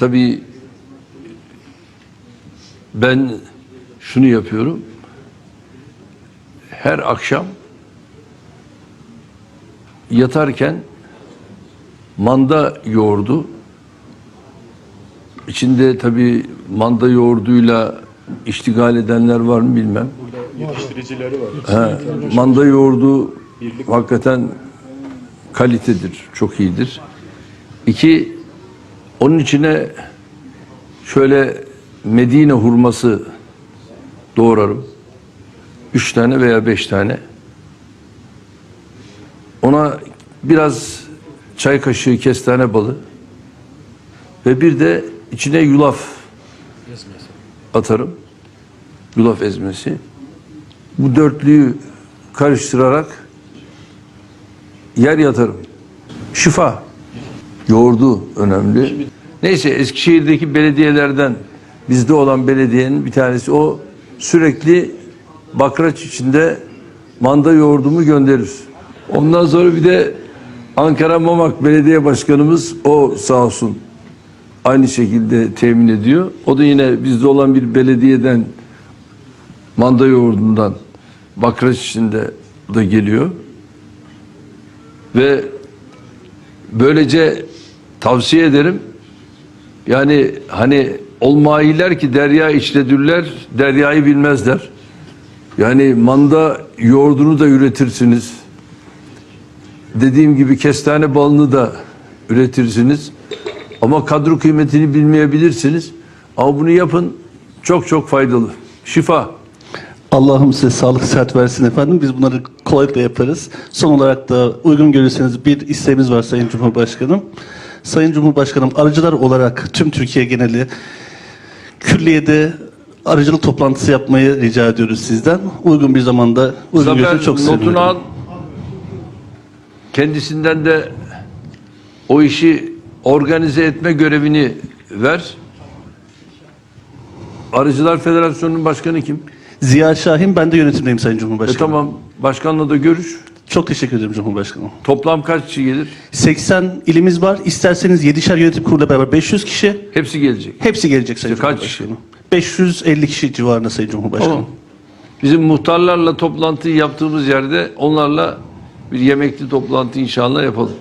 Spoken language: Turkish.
tabii ben şunu yapıyorum. Her akşam yatarken manda yoğurdu içinde tabii manda yoğurduyla iştigal edenler var mı bilmem. Yetiştiricileri var. Ha, manda yoğurdu hakikaten kalitedir, çok iyidir. İki, onun içine şöyle Medine hurması doğrarım. Üç tane veya beş tane. Ona biraz çay kaşığı kestane balı ve bir de içine yulaf atarım. Yulaf ezmesi. Bu dörtlüyü karıştırarak yer yatarım. Şifa. Yoğurdu önemli. Neyse Eskişehir'deki belediyelerden bizde olan belediyenin bir tanesi o sürekli bakraç içinde manda yoğurdumu gönderir. Ondan sonra bir de Ankara Mamak Belediye Başkanımız o sağ olsun aynı şekilde temin ediyor. O da yine bizde olan bir belediyeden manda yoğurdundan bakraç içinde da geliyor. Ve böylece tavsiye ederim. Yani hani olmayiler ki derya içledürler, deryayı bilmezler. Yani manda yoğurdunu da üretirsiniz. Dediğim gibi kestane balını da üretirsiniz. Ama kadro kıymetini bilmeyebilirsiniz. Ama bunu yapın. Çok çok faydalı. Şifa. Allah'ım size sağlık sıhhat versin efendim. Biz bunları kolaylıkla yaparız. Son olarak da uygun görürseniz bir isteğimiz var Sayın Cumhurbaşkanım. Sayın Cumhurbaşkanım arıcılar olarak tüm Türkiye geneli külliyede arıcılık toplantısı yapmayı rica ediyoruz sizden. Uygun bir zamanda uygun Zafer çok notunu sevinirim. al. Kendisinden de o işi organize etme görevini ver. Arıcılar Federasyonu'nun başkanı kim? Ziya Şahin ben de yönetimdeyim Sayın E Cumhurbaşkanım. tamam başkanla da görüş. Çok teşekkür ederim Cumhurbaşkanım. Toplam kaç kişi gelir? 80 ilimiz var. İsterseniz 7'şer yönetim kuruluyla beraber 500 kişi. Hepsi gelecek. Hepsi gelecek Sayın İşte kaç Cumhurbaşkanım. 550 kişi civarında Sayın Cumhurbaşkanım. Tamam. Bizim muhtarlarla toplantıyı yaptığımız yerde onlarla bir yemekli toplantı inşallah yapalım.